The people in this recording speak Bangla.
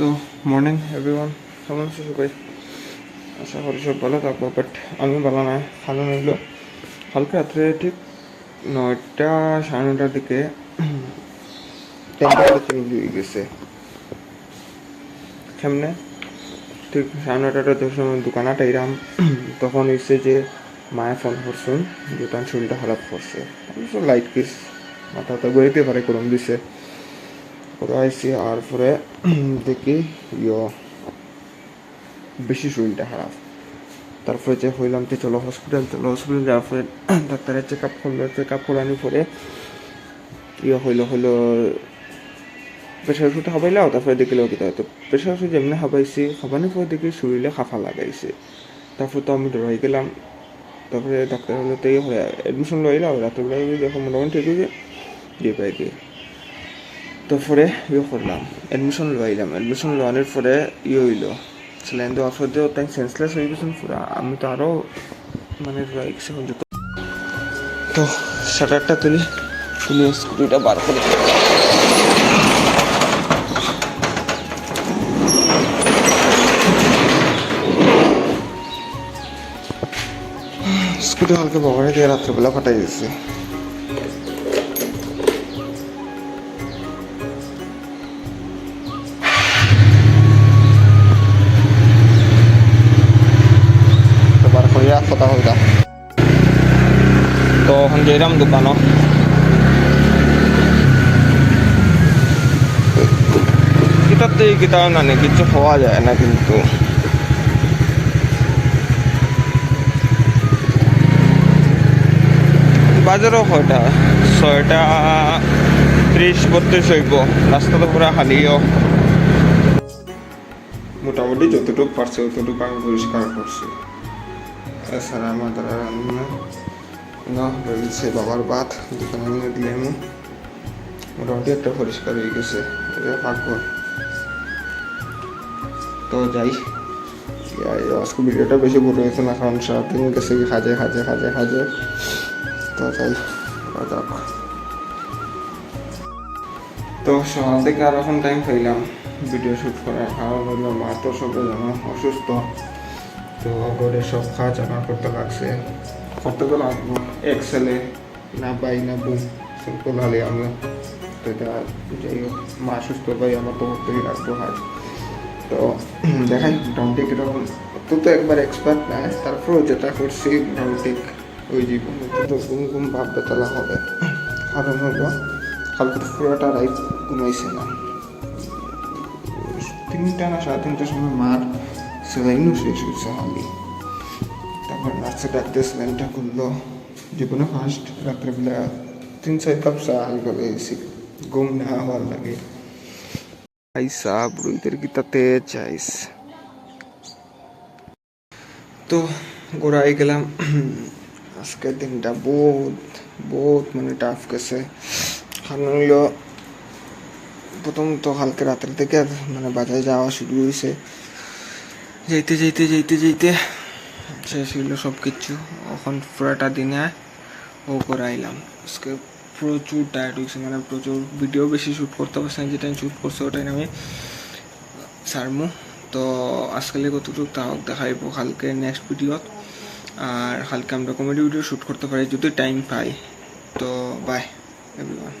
তো মর্নিং এভরিওয়ান কেমন আছো সবাই? আশা করি সব ভালো থাকব বাট আমি ভালো না, ভালো নইল কালকে রাত্রে ঠিক নয়টা, সাড়ে নটার দিকে টেম্পারেচার চেঞ্জ হয়ে গেছে। কেমনে? ঠিক সাড়ে নটাটা যখন দোকানে টাইরাম তখন হয়েছে যে মায়ে ফোন করছেন তার শরীরটা খারাপ করছে। লাইট কিস মাথা তো গড়িতে পারে, গরম দিছে। আর পরে দেখি ইয় বেশি শরীরটা খারাপ। তারপরে যে হইলাম যে চলো হসপিটাল চলো হসপিটাল যাওয়ার পরে ডাক্তারের চেক আপ করল চেক আপ করানোর পরে ইয়ে হইল হইল প্রেশার ওষুধ খাবাইলাও তারপরে দেখিলেও কিতা হয়তো প্রেশার ওষুধ যেমনি খাবাইছি খাবানোর পরে দেখি শরীরে খাফা লাগাইছে। তারপর তো আমি ডরাই গেলাম। তারপরে ডাক্তার হলো তো ইয়ে হয়ে এডমিশন লইলাম রাত্রেবেলা দেখো মোটামুটি ঠিক হয়েছে দিয়ে পাই দিয়ে তারপরে ইয়ে করলাম। এডমিশন লইলাম এডমিশন লওয়ানোর পরে ইয়ে হইল স্যালাইন দেওয়ার পর দিয়েও তাই সেন্সলেস হয়ে গেছেন পুরা। আমি তো আরও মানে তো শাটারটা তুলি। তুলি স্কুটিটা বার করে স্কুটি হালকা বগড়ে দিয়ে রাত্রেবেলা ফাটাই দিয়েছে। কথা হইলাম তো এখন যাইলাম দোকানও কিতাতে কিতাব না কিছু হওয়া যায় না কিন্তু। বাজারও কয়টা ছয়টা ত্রিশ বত্রিশ হইব। রাস্তা তো পুরা খালিও। মোটামুটি যতটুকু পারছে, ততটুকু আমি পরিষ্কার করছি। এছাড়া আমার দ্বারা রান্না রয়েছে বাবার ভাত দোকানে মোটামুটি একটা পরিষ্কার হয়ে গেছে। তো যাই। ভিডিওটা বেশি বড় হয়েছে না, কারণ সারাদিন গেছে খাজে খাজে খাজে খাজে তো যাই তো সকাল থেকে আর এখন টাইম পাইলাম। ভিডিও শ্যুট করার। কারণ হলো, মা তো সবে জানো অসুস্থ। তো ঘরে সব কাজ আমার করতে লাগছে। করতে লাগবো এক ছেলে, না বাই না বোন সিম্পল হলে আমি। তো এটা যাই হোক, মা সুস্থ, ভাই, আমার তো করতেই লাগবো কাজ তো দেখাই মোটামুটি কীরকম। তো তো একবার এক্সপার্ট না, তারপরেও যেটা করছি মোটামুটি ওই জীবন তো ঘুম ঘুম, ভাব বেতলা হবে। কারণ হলো কালকে পুরোটা রাইট ঘুমাইছে না। তিনটা না সাড়ে তিনটার সময় মার সেলাইনও শেষ হয়েছে হালি তারপর নার্সে ডাকতে সেলাইনটা করল জীবনে ফার্স্ট রাত্রেবেলা তিন কাপ চা হাল করে এসি ঘুম না হওয়ার লাগে বুড়িদের গীতাতে চাইস তো গোড়াই গেলাম আজকের দিনটা বহুত বহুত মানে টাফ গেছে প্রথম তো কালকে রাতের থেকে মানে বাজারে যাওয়া শুরু হয়েছে যাইতে যাইতে যাইতে যাইতে শেষ হইল সব কিছু এখন পুরাটা দিনে ও করে আইলাম। আজকে প্রচুর টায়ার্ড হয়েছে মানে প্রচুর ভিডিও বেশি শ্যুট করতে পারছি না যেটা শ্যুট করছে ওটাই আমি। সারমু, তো আজকালে কতটুকু তাও দেখাইব কালকে নেক্সট ভিডিওত আর কালকে আমরা কমেডি ভিডিও শ্যুট করতে পারি, যদি টাইম পাই। তো বাই এভরিওয়ান